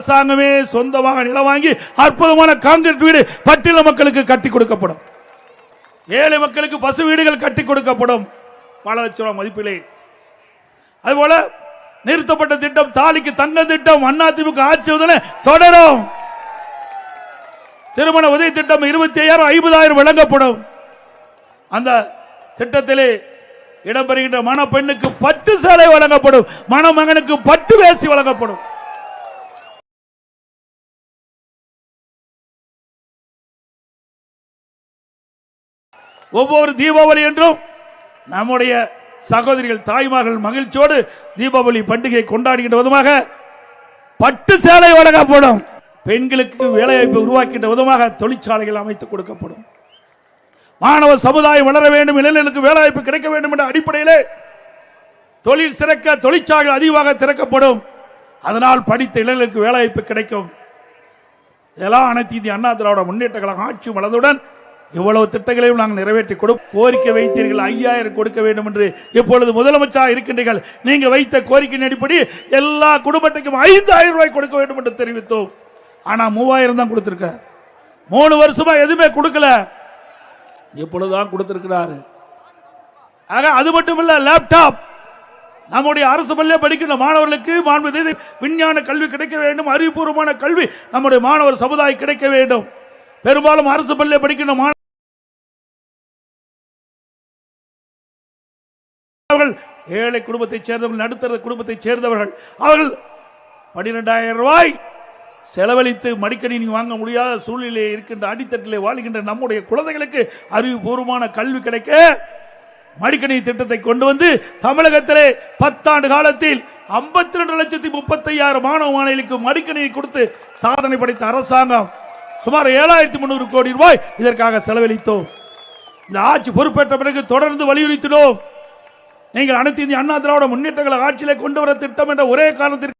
அரசாங்கமே சொந்தமாக நிலம் வாங்கி அற்புதமான காங்கிரீட் வீடு பட்டியல மக்களுக்கு கட்டி கொடுக்கப்படும். ஏழை மக்களுக்கு பசு வீடுகள் கட்டி கொடுக்கப்படும். பல லட்சம் ரூபாய் மதிப்பிலே. அதுபோல நிறுத்தப்பட்ட திட்டம் தாலிக்கு தங்க திட்டம் அண்ணா ஆட்சி தொடரும். திருமண உதவி திட்டம் இருபத்தி ஐயாயிரம் ஐம்பதாயிரம் வழங்கப்படும். அந்த திட்டத்திலே இடம்பெறுகின்ற மணப்பெண்ணுக்கு பட்டு சேலை வழங்கப்படும் மணமகனுக்கு பட்டு வேசி வழங்கப்படும். ஒவ்வொரு தீபாவளி என்றும் நம்முடைய சகோதரிகள் தாய்மார்கள் மகிழ்ச்சியோடு தீபாவளி பண்டிகை கொண்டாடுகின்ற விதமாக பட்டு சேலை வழங்கப்படும். பெண்களுக்கு வேலைவாய்ப்பு உருவாக்கின்ற விதமாக தொழிற்சாலைகள் அமைத்து கொடுக்கப்படும். மாணவ சமுதாயம் வளர வேண்டும் இளைஞர்களுக்கு வேலைவாய்ப்பு கிடைக்க வேண்டும் என்ற அடிப்படையிலே தொழில் சிறக்க தொழிற்சாலைகள் அதிகமாக திறக்கப்படும். அதனால் படித்த இளைஞர்களுக்கு வேலைவாய்ப்பு கிடைக்கும். இதெல்லாம் அனைத்து இந்திய அண்ணா திராவிட முன்னேற்ற கழகம் ஆட்சி வளர்ந்தவுடன் இவ்வளவு திட்டங்களையும் நாங்கள் நிறைவேற்றி கொடு கோரிக்கை வைத்தீர்கள் ஐயாயிரம் கொடுக்க வேண்டும் என்று இப்பொழுது முதலமைச்சராக இருக்கின்றீர்கள். நீங்க வைத்த கோரிக்கையின் அடிப்படி எல்லா குடும்பத்துக்கும் ஐந்தாயிரம் ரூபாய் கொடுக்க வேண்டும் என்று தெரிவித்தோம். ஆனா மூவாயிரம் தான் கொடுத்திருக்கிறார். மூணு வருஷமா எதுவுமே கொடுக்கல. இப்பொழுதுதான் கொடுத்திருக்கிறாரு. ஆக அது மட்டுமல்ல லேப்டாப் நம்முடைய அரசு பள்ளியை படிக்கின்ற மாணவர்களுக்கு மாண்பு விஞ்ஞான கல்வி கிடைக்க வேண்டும் அறிவுபூர்வமான கல்வி நம்முடைய மாணவர் சமுதாயம் கிடைக்க வேண்டும். பெரும்பாலும் அரசு பள்ளியை படிக்கின்ற அவர்கள் ஏழை குடும்பத்தைச் சேர்ந்தவர்கள் நடுத்தர குடும்பத்தைச் சேர்ந்தவர்கள். அவர்கள் பன்னிரெண்டாயிரம் ரூபாய் செலவழித்து மடிக்கணினி வாங்க முடியாத சூழ்நிலை இருக்கின்ற அடித்தட்டிலே வாழ்கின்ற நம்முடைய குழந்தைகளுக்கு அறிவுபூர்வமான கல்வி கிடைக்க மடிக்கணினி திட்டத்தை கொண்டு வந்து தமிழகத்திலே பத்தாண்டு காலத்தில் ஐம்பத்தி ரெண்டு லட்சத்தி முப்பத்தி ஐயாயிரம் மாணவ மாணவிகளுக்கு மடிக்கணினி கொடுத்து சாதனை படைத்த அரசாங்கம் சுமார் ஏழாயிரத்தி முன்னூறு கோடி ரூபாய் இதற்காக செலவழித்தோம். இந்த ஆட்சி பொறுப்பேற்ற பிறகு தொடர்ந்து வலியுறுத்தினோம். நீங்கள் அனைத்து இந்திய அண்ணா திராவிட முன்னேற்றங்களை கழக ஆட்சியிலே கொண்டு வர திட்டம் என்ற ஒரே காரணத்திற்கு